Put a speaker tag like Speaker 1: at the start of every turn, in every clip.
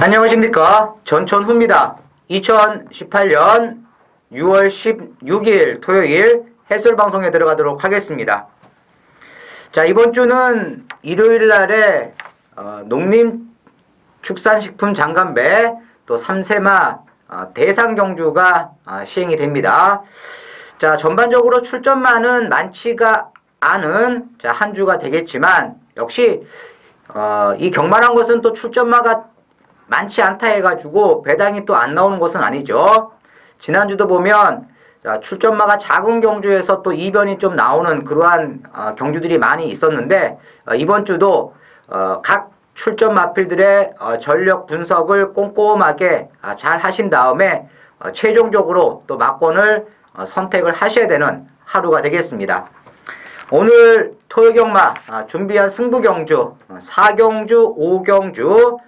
Speaker 1: 안녕하십니까 전천후입니다. 2018년 6월 16일 토요일 해설방송에 들어가도록 하겠습니다. 자 이번 주는 일요일 날에 어, 농림축산식품 장관배 또 삼세마 어, 대상 경주가 어, 시행이 됩니다. 자 전반적으로 출전만은 많지가 않은 자, 한 주가 되겠지만 역시 어, 이 경만한 것은 또 출전마가 많지 않다 해가지고 배당이 또 안 나오는 것은 아니죠. 지난주도 보면 자, 출전마가 작은 경주에서 또 이변이 좀 나오는 그러한 어, 경주들이 많이 있었는데 어, 이번 주도 어, 각 출전 마필들의 어, 전력 분석을 꼼꼼하게 아, 잘 하신 다음에 어, 최종적으로 또 마권을 어, 선택을 하셔야 되는 하루가 되겠습니다. 오늘 토요경마 아, 준비한 승부경주, 어, 사경주 5경주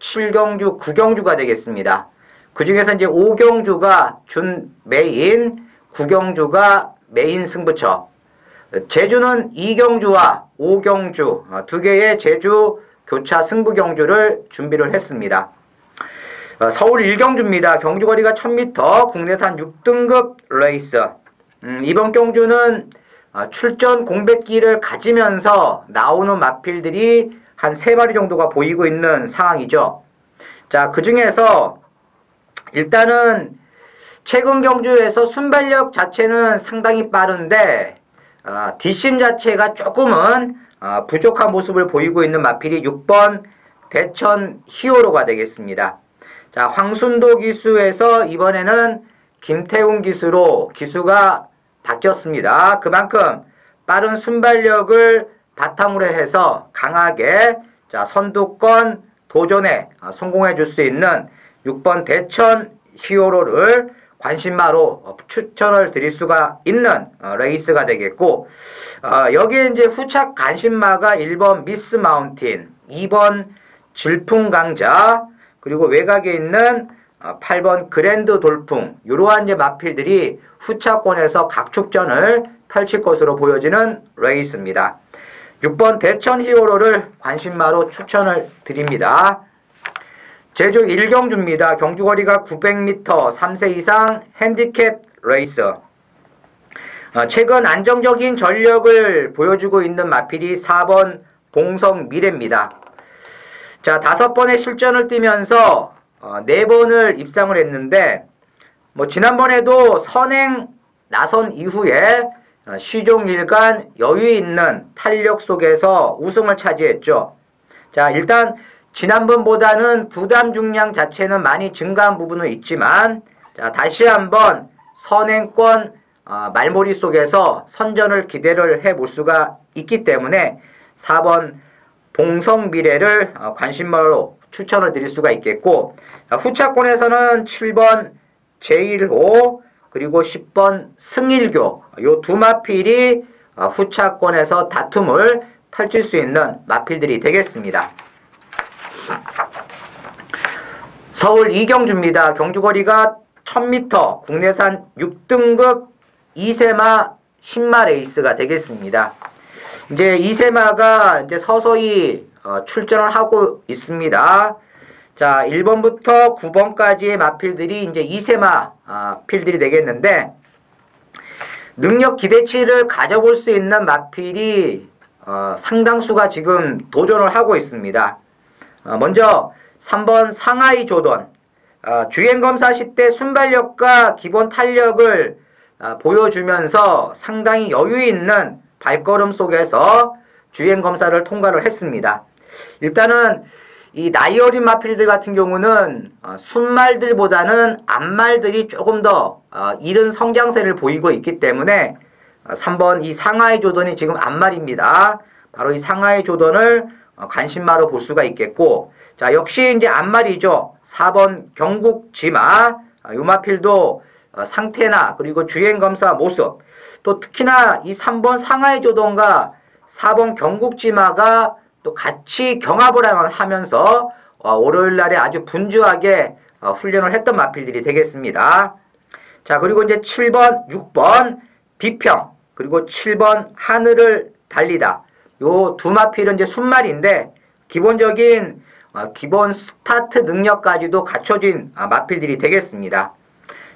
Speaker 1: 7경주, 9경주가 되겠습니다. 그 중에서 이제 5경주가 준 메인, 9경주가 메인 승부처. 제주는 2경주와 5경주 어, 두 개의 제주 교차 승부 경주를 준비를 했습니다. 어, 서울 1경주입니다. 경주거리가 1000m 국내산 6등급 레이스 음, 이번 경주는 어, 출전 공백기를 가지면서 나오는 마필들이 한3 마리 정도가 보이고 있는 상황이죠. 자, 그 중에서 일단은 최근 경주에서 순발력 자체는 상당히 빠른데 어, 뒷심 자체가 조금은 어, 부족한 모습을 보이고 있는 마필이 6번 대천 히어로가 되겠습니다. 자, 황순도 기수에서 이번에는 김태훈 기수로 기수가 바뀌었습니다. 그만큼 빠른 순발력을 바탕으로 해서 강하게 자 선두권 도전에 아, 성공해 줄 수 있는 6번 대천 히어로를 관심마로 어, 추천을 드릴 수가 있는 어, 레이스가 되겠고 어, 여기에 이제 후착 관심마가 1번 미스 마운틴 2번 질풍강자 그리고 외곽에 있는 8번 그랜드 돌풍 이러한 이제 마필들이 후차권에서 각축전을 펼칠 것으로 보여지는 레이스입니다. 6번 대천 히어로를 관심마로 추천을 드립니다. 제주 일경주입니다. 경주거리가 900m 3세 이상 핸디캡 레이서 어, 최근 안정적인 전력을 보여주고 있는 마필이 4번 봉성 미래입니다. 자, 다섯 번의 실전을 뛰면서 어, 네 번을 입상을 했는데 뭐 지난번에도 선행 나선 이후에 아, 시종일관 여유 있는 탄력 속에서 우승을 차지했죠. 자 일단 지난번보다는 부담 중량 자체는 많이 증가한 부분은 있지만 자 다시 한번 선행권 어, 말머리 속에서 선전을 기대를 해볼 수가 있기 때문에 4번 봉성 미래를 어, 관심말로 추천을 드릴 수가 있겠고 후차권에서는 7번 제1호 그리고 10번 승일교 요 두 마필이 아, 후차권에서 다툼을 펼칠 수 있는 마필들이 되겠습니다. 서울 이경주입니다. 경주거리가 1000m 국내산 6등급 2세마 10마 레이스가 되겠습니다. 이제 2세마가 이제 서서히 어, 출전을 하고 있습니다. 자, 1번부터 9번까지의 마필들이 이제 2세마 아, 필들이 되겠는데 능력 기대치를 가져볼 수 있는 마필이 어, 상당수가 지금 도전을 하고 있습니다. 어, 먼저 3번 상하이 조던 어, 주행검사 시대 순발력과 기본 탄력을 어, 보여주면서 상당히 여유 있는 발걸음 속에서 주행검사를 통과를 했습니다. 일단은 이 나이 어린 마필들 같은 경우는 어, 순말들보다는 암말들이 조금 더 어, 이른 성장세를 보이고 있기 때문에 어, 3번 이 상하이 조던이 지금 암말입니다. 바로 이 상하이 조던을 어, 관심마로 볼 수가 있겠고 자 역시 이제 암말이죠. 4번 경국지마 어, 요마필도 어, 상태나 그리고 주행검사 모습 또 특히나 이 3번 상하이 조던과 4번 경국지마가 또 같이 경합을 하면서 어, 월요일 날에 아주 분주하게 어, 훈련을 했던 마필들이 되겠습니다. 자 그리고 이제 7번, 6번 비평 그리고 7번 하늘을 달리다 요 두 마필은 이제 순말인데 기본적인 어, 기본 스타트 능력까지도 갖춰진 아, 마필들이 되겠습니다.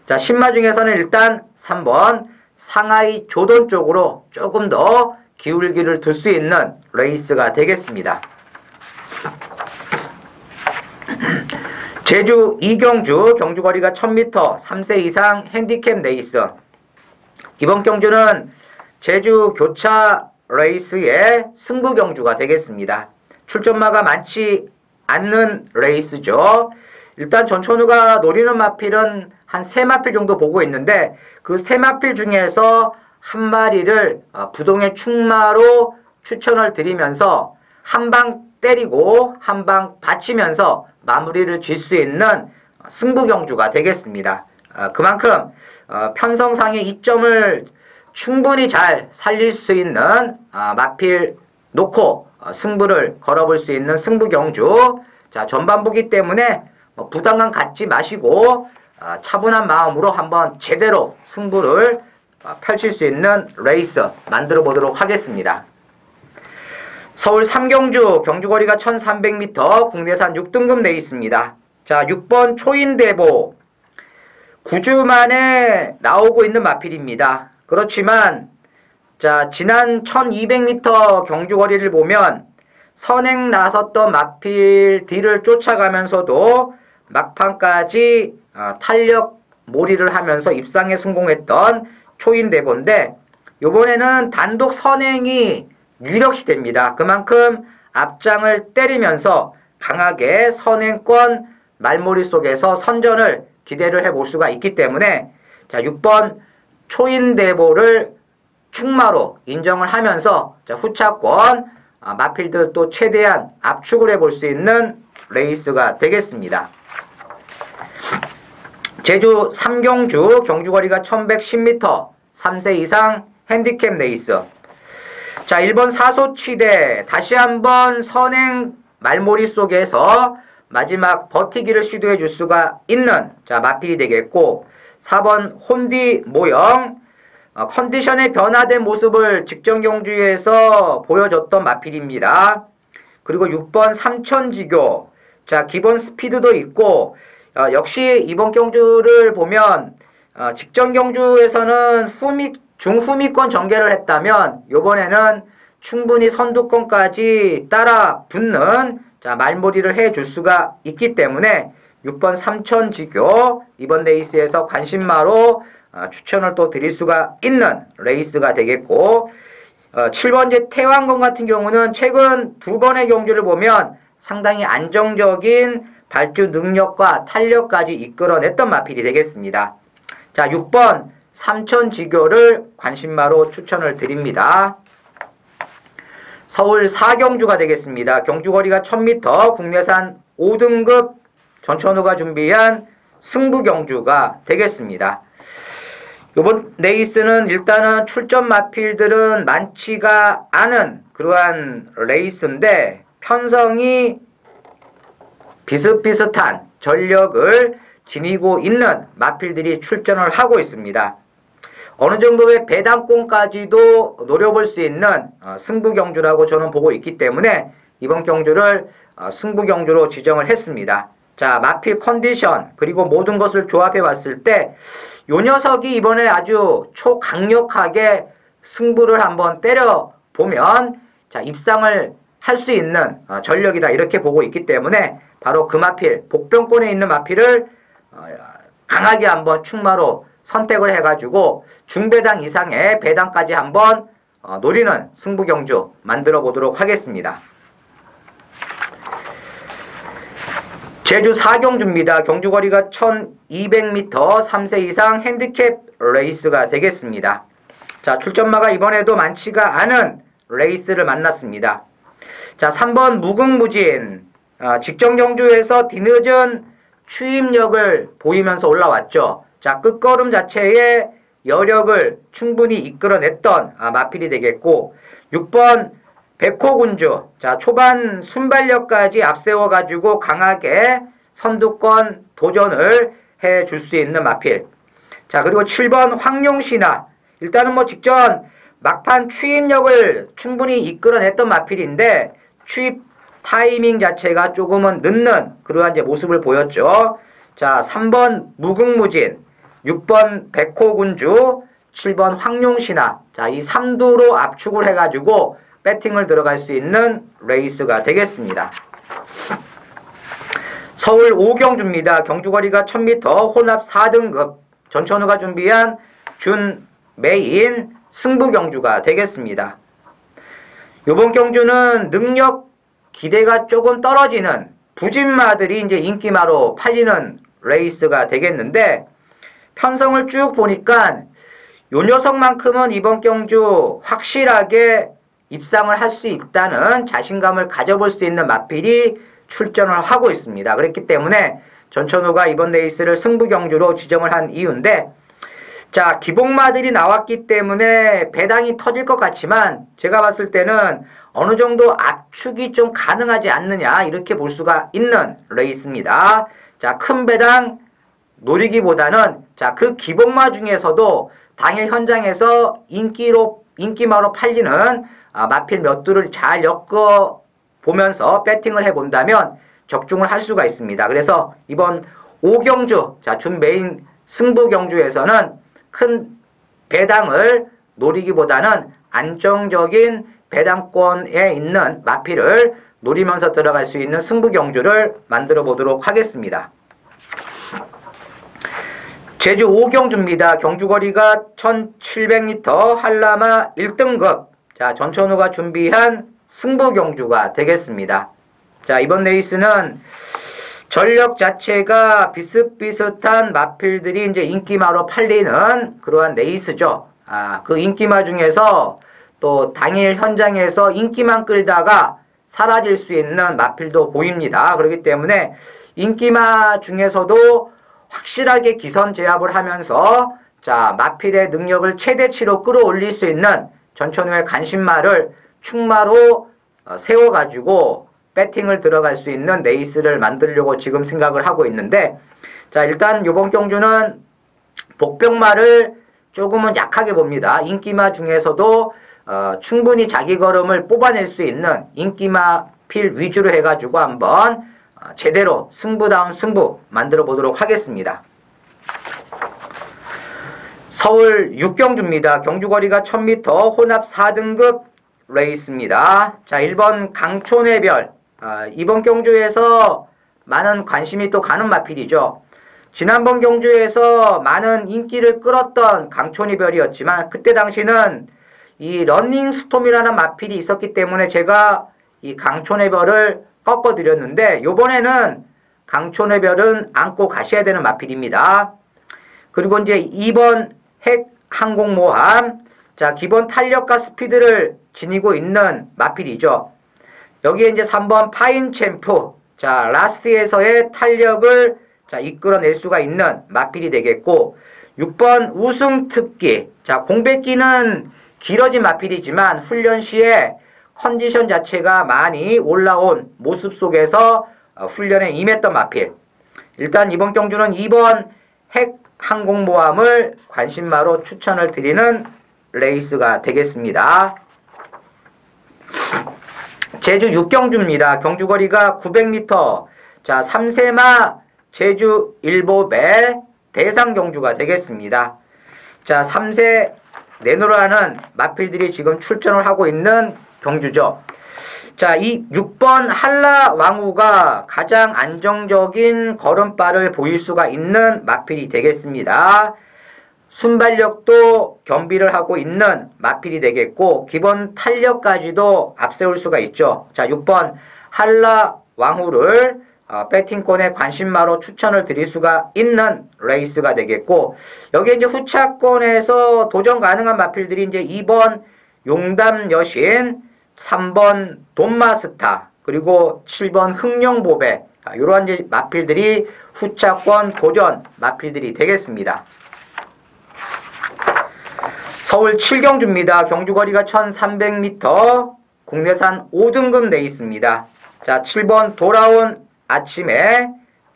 Speaker 1: 자 신마 중에서는 일단 3번 상하이 조던 쪽으로 조금 더 기울기를 둘 수 있는 레이스가 되겠습니다. 제주 이경주 경주거리가 1000m 3세 이상 핸디캡 레이스 이번 경주는 제주 교차 레이스의 승부 경주가 되겠습니다. 출전마가 많지 않는 레이스죠. 일단 전천후가 노리는 마필은 한 세마필 정도 보고 있는데 그 세마필 중에서 한 마리를 어, 부동의 충마로 추천을 드리면서 한 방 때리고 한 방 받치면서 마무리를 질 수 있는 어, 승부경주가 되겠습니다. 어, 그만큼 편성상의 이점을 충분히 잘 살릴 수 있는 마필 놓고 승부를 걸어볼 수 있는 승부경주 자 전반부기 때문에 뭐 부담감 갖지 마시고 차분한 마음으로 한번 제대로 승부를 아, 펼칠 수 있는 레이서 만들어 보도록 하겠습니다. 서울 삼경주 경주거리가 1300m 국내산 6등급 레이스니다자 6번 초인대보 9주 만에 나오고 있는 마필입니다. 그렇지만 자 지난 1200m 경주거리를 보면 선행 나섰던 마필 뒤를 쫓아가면서도 막판까지 아, 탄력 몰이를 하면서 입상에 성공했던 초인대본데 요번에는 단독 선행이 유력시 됩니다. 그만큼 앞장을 때리면서 강하게 선행권 말머리 속에서 선전을 기대를 해볼 수가 있기 때문에 자 6번 초인대보를 충마로 인정을 하면서 자, 후차권 아, 마필드 또 최대한 압축을 해볼 수 있는 레이스가 되겠습니다. 제주 삼경주 경주거리가 1110m 3세 이상 핸디캡 레이스 자 1번 사소치대 다시 한번 선행 말머리 속에서 마지막 버티기를 시도해 줄 수가 있는 자 마필이 되겠고 4번 혼디 모형 어, 컨디션의 변화된 모습을 직전 경주에서 보여줬던 마필입니다. 그리고 6번 삼천지교 자 기본 스피드도 있고 어, 역시 이번 경주를 보면 어, 직전 경주에서는 후미, 중후미권 전개를 했다면 요번에는 충분히 선두권까지 따라 붙는 자, 말몰이를해줄 수가 있기 때문에 6번 삼천지교 이번 레이스에서 관심마로 어, 추천을 또 드릴 수가 있는 레이스가 되겠고 어, 7번째 태왕건 같은 경우는 최근 두 번의 경주를 보면 상당히 안정적인 발주 능력과 탄력까지 이끌어냈던 마필이 되겠습니다. 자, 6번 삼천지교를 관심마로 추천을 드립니다. 서울 사경주가 되겠습니다. 경주거리가 1000m 국내산 5등급 전천후가 준비한 승부경주가 되겠습니다. 이번 레이스는 일단은 출전 마필들은 많지가 않은 그러한 레이스인데 편성이 비슷비슷한 전력을 지니고 있는 마필들이 출전을 하고 있습니다. 어느 정도의 배당권까지도 노려볼 수 있는 어, 승부 경주라고 저는 보고 있기 때문에 이번 경주를 어, 승부 경주로 지정을 했습니다. 자, 마필 컨디션 그리고 모든 것을 조합해 봤을 때 요 녀석이 이번에 아주 초강력하게 승부를 한번 때려 보면 자, 입상을 할 수 있는 어, 전력이다 이렇게 보고 있기 때문에 바로 그 마필, 복병권에 있는 마필을 어, 강하게 한번 충마로 선택을 해가지고 중배당 이상의 배당까지 한번 어, 노리는 승부경주 만들어 보도록 하겠습니다. 제주 4경주입니다. 경주거리가 1200m 3세 이상 핸디캡 레이스가 되겠습니다. 자 출전마가 이번에도 많지가 않은 레이스를 만났습니다. 자 3번 무궁무진 아, 직전 경주에서 뒤늦은 추임력을 보이면서 올라왔죠. 자, 끝걸음 자체에 여력을 충분히 이끌어냈던 아, 마필이 되겠고 6번 백호군주 자 초반 순발력까지 앞세워가지고 강하게 선두권 도전을 해줄 수 있는 마필 자 그리고 7번 황룡신화 일단은 뭐 직전 막판 추입력을 충분히 이끌어냈던 마필인데 추입 타이밍 자체가 조금은 늦는 그러한 이제 모습을 보였죠. 자, 3번 무궁무진, 6번 백호군주, 7번 황룡신화. 자, 이 3두로 압축을 해가지고 배팅을 들어갈 수 있는 레이스가 되겠습니다. 서울 5경주입니다. 경주거리가 1000m 혼합 4등급 전천우가 준비한 준메인 승부경주가 되겠습니다. 요번 경주는 능력 기대가 조금 떨어지는 부진마들이 이제 인기마로 팔리는 레이스가 되겠는데 편성을 쭉 보니까 요 녀석만큼은 이번 경주 확실하게 입상을 할 수 있다는 자신감을 가져볼 수 있는 마필이 출전을 하고 있습니다. 그렇기 때문에 전천우가 이번 레이스를 승부 경주로 지정을 한 이유인데 자, 기복마들이 나왔기 때문에 배당이 터질 것 같지만 제가 봤을 때는 어느 정도 압축이 좀 가능하지 않느냐 이렇게 볼 수가 있는 레이스입니다. 자, 큰 배당 노리기보다는 자, 그 기복마 중에서도 당일 현장에서 인기로 인기마로 팔리는 아, 마필 몇 두를 잘 엮어 보면서 배팅을 해 본다면 적중을 할 수가 있습니다. 그래서 이번 오경주 자, 준 메인 승부 경주에서는 큰 배당을 노리기보다는 안정적인 배당권에 있는 마피를 노리면서 들어갈 수 있는 승부 경주를 만들어 보도록 하겠습니다. 제주 5경주입니다. 경주거리가 1700m 한라마 1등급 자전천우가 준비한 승부 경주가 되겠습니다. 자 이번 레이스는 전력 자체가 비슷비슷한 마필들이 이제 인기마로 팔리는 그러한 레이스죠. 아, 그 인기마 중에서 또 당일 현장에서 인기만 끌다가 사라질 수 있는 마필도 보입니다. 그렇기 때문에 인기마 중에서도 확실하게 기선 제압을 하면서 자, 마필의 능력을 최대치로 끌어올릴 수 있는 전천후의 간신마를 충마로 어, 세워가지고 배팅을 들어갈 수 있는 레이스를 만들려고 지금 생각을 하고 있는데 자 일단 요번 경주는 복병마를 조금은 약하게 봅니다. 인기마 중에서도 어, 충분히 자기 걸음을 뽑아낼 수 있는 인기마 필 위주로 해가지고 한번 어, 제대로 승부다운 승부 만들어 보도록 하겠습니다. 서울 6경주입니다. 경주거리가 1000m 혼합 4등급 레이스입니다. 자 1번 강촌의 별 아, 이번 경주에서 많은 관심이 또 가는 마필이죠. 지난번 경주에서 많은 인기를 끌었던 강촌이별이었지만 그때 당시는 이 런닝 스톰이라는 마필이 있었기 때문에 제가 이 강촌의 별을 꺾어 드렸는데 요번에는 강촌의 별은 안고 가셔야 되는 마필입니다. 그리고 이제 2번 핵 항공모함 자 기본 탄력과 스피드를 지니고 있는 마필이죠. 여기에 이제 3번 파인 챔프. 자, 라스트에서의 탄력을 자, 이끌어낼 수가 있는 마필이 되겠고 6번 우승 특기. 자, 공백기는 길어진 마필이지만 훈련 시에 컨디션 자체가 많이 올라온 모습 속에서 어, 훈련에 임했던 마필. 일단 이번 경주는 2번 핵 항공모함을 관심마로 추천을 드리는 레이스가 되겠습니다. 제주 육경주입니다. 경주거리가 900m. 자, 3세마 제주 일보배 대상경주가 되겠습니다. 자, 3세 내노라는 마필들이 지금 출전을 하고 있는 경주죠. 자, 이 6번 한라왕후가 가장 안정적인 걸음발을 보일 수가 있는 마필이 되겠습니다. 순발력도 겸비를 하고 있는 마필이 되겠고 기본 탄력까지도 앞세울 수가 있죠. 자 6번 한라 왕후를 어, 배팅권에 관심마로 추천을 드릴 수가 있는 레이스가 되겠고 여기에 이제 후차권에서 도전 가능한 마필들이 이제 2번 용담 여신 3번 돈마스타 그리고 7번 흥룡보배 이러한 마필들이 후차권 도전 마필들이 되겠습니다. 서울 칠경주입니다. 경주거리가 1300m 국내산 5등급 내 있습니다. 자 7번 돌아온 아침에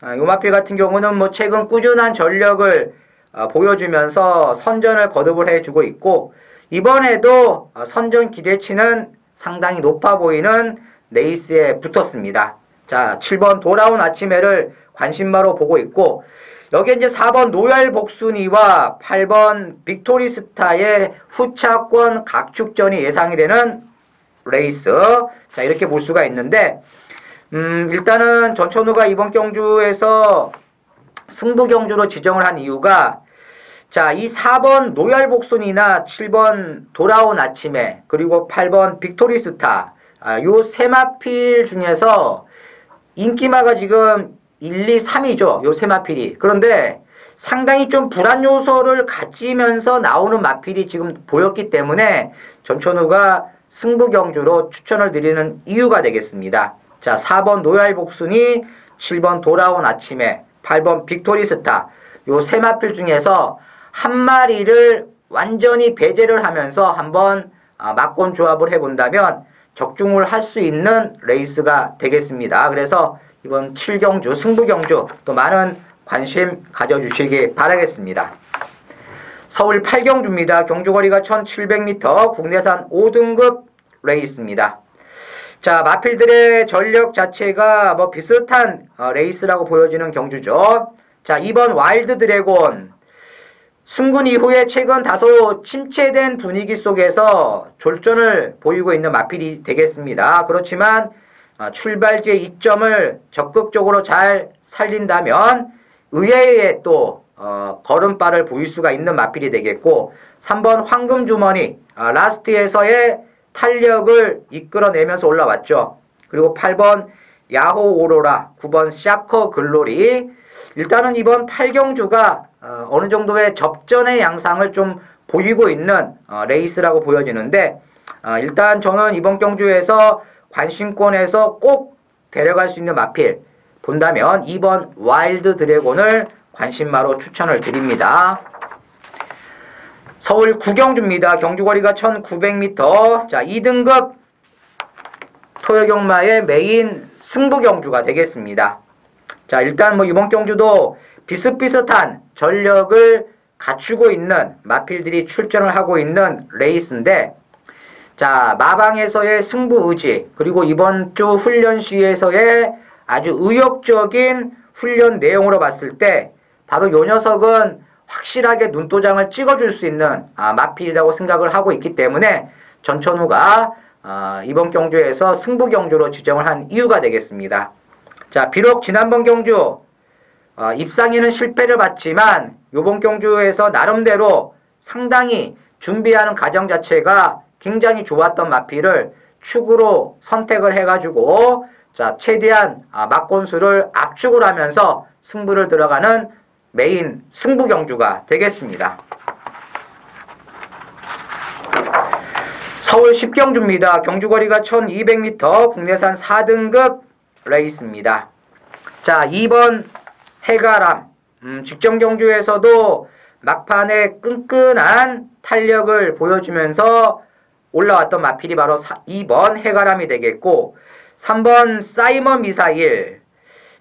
Speaker 1: 어, 요마필 같은 경우는 뭐 최근 꾸준한 전력을 어, 보여주면서 선전을 거듭을 해주고 있고 이번에도 어, 선전 기대치는 상당히 높아 보이는 네이스에 붙었습니다. 자 7번 돌아온 아침에를 관심마로 보고 있고 여기에 이제 4번 노열 복순이와 8번 빅토리스타의 후차권 각축전이 예상이 되는 레이스. 자, 이렇게 볼 수가 있는데, 음, 일단은 전천우가 이번 경주에서 승부 경주로 지정을 한 이유가 자, 이 4번 노열복순이나 7번 돌아온 아침에 그리고 8번 빅토리스타 아, 요세 마필 중에서 인기마가 지금 1, 2, 3이죠. 요 세 마필이. 그런데 상당히 좀 불안 요소를 가지면서 나오는 마필이 지금 보였기 때문에 전천후가 승부 경주로 추천을 드리는 이유가 되겠습니다. 자, 4번 노얄 야 복순이 7번 돌아온 아침에 8번 빅토리 스타 요 세 마필 중에서 한 마리를 완전히 배제를 하면서 한번 아, 막권 조합을 해본다면 적중을 할 수 있는 레이스가 되겠습니다. 그래서 이번 7경주 승부경주 또 많은 관심 가져주시기 바라겠습니다. 서울 8경주입니다. 경주거리가 1700m 국내산 5등급 레이스입니다. 자 마필들의 전력 자체가 뭐 비슷한 어, 레이스라고 보여지는 경주죠. 자 2번 와일드 드래곤 승군 이후에 최근 다소 침체된 분위기 속에서 졸전을 보이고 있는 마필이 되겠습니다. 그렇지만 아, 출발지의 이점을 적극적으로 잘 살린다면 의외의 또 어, 걸음발을 보일 수가 있는 마필이 되겠고 3번 황금주머니 아, 라스트에서의 탄력을 이끌어내면서 올라왔죠. 그리고 8번 야호 오로라 9번 샤커 글로리 일단은 이번 8경주가 어, 어느 정도의 접전의 양상을 좀 보이고 있는 어, 레이스라고 보여지는데 어, 일단 저는 이번 경주에서 관심권에서 꼭 데려갈 수 있는 마필 본다면 2번 와일드 드래곤을 관심마로 추천을 드립니다. 서울 구경주입니다. 경주거리가 1900m 자 2등급 토요경마의 메인 승부경주가 되겠습니다. 자 일단 뭐 이번 경주도 비슷비슷한 전력을 갖추고 있는 마필들이 출전을 하고 있는 레이스인데 자 마방에서의 승부 의지 그리고 이번 주 훈련 시에서의 아주 의욕적인 훈련 내용으로 봤을 때 바로 요 녀석은 확실하게 눈도장을 찍어줄 수 있는 아, 마필이라고 생각을 하고 있기 때문에 전천후가 아, 이번 경주에서 승부 경주로 지정을 한 이유가 되겠습니다. 자 비록 지난번 경주 어, 입상에는 실패를 봤지만 요번 경주에서 나름대로 상당히 준비하는 과정 자체가 굉장히 좋았던 마피를 축으로 선택을 해가지고 자 최대한 아, 막권수를 압축을 하면서 승부를 들어가는 메인 승부 경주가 되겠습니다. 서울 10경주입니다. 경주거리가 1200m 국내산 4등급 레이스입니다. 자 2번 해가람 음, 직전 경주에서도 막판에 끈끈한 탄력을 보여주면서 올라왔던 마필이 바로 2번 해가람이 되겠고 3번 사이먼 미사일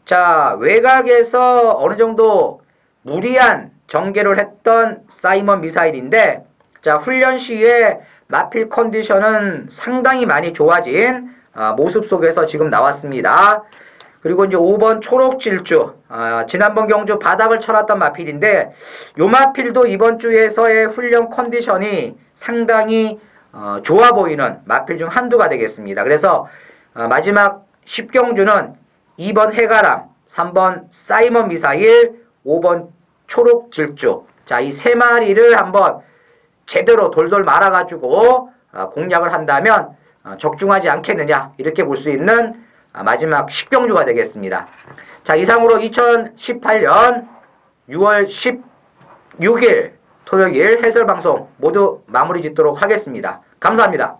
Speaker 1: 자 외곽에서 어느 정도 무리한 전개를 했던 사이먼 미사일인데 자 훈련 시에 마필 컨디션은 상당히 많이 좋아진 아, 모습 속에서 지금 나왔습니다. 그리고 이제 5번 초록 질주 아, 지난번 경주 바닥을 쳐놨던 마필인데 요 마필도 이번 주에서의 훈련 컨디션이 상당히 어, 좋아 보이는 마필 중 한두가 되겠습니다. 그래서 어, 마지막 10경주는 2번 해가람, 3번 사이먼 미사일, 5번 초록 질주. 자, 이 세 마리를 한번 제대로 돌돌 말아가지고 어, 공략을 한다면 어, 적중하지 않겠느냐 이렇게 볼 수 있는 어, 마지막 10경주가 되겠습니다. 자, 이상으로 2018년 6월 16일 토요일 해설방송 모두 마무리 짓도록 하겠습니다. 감사합니다.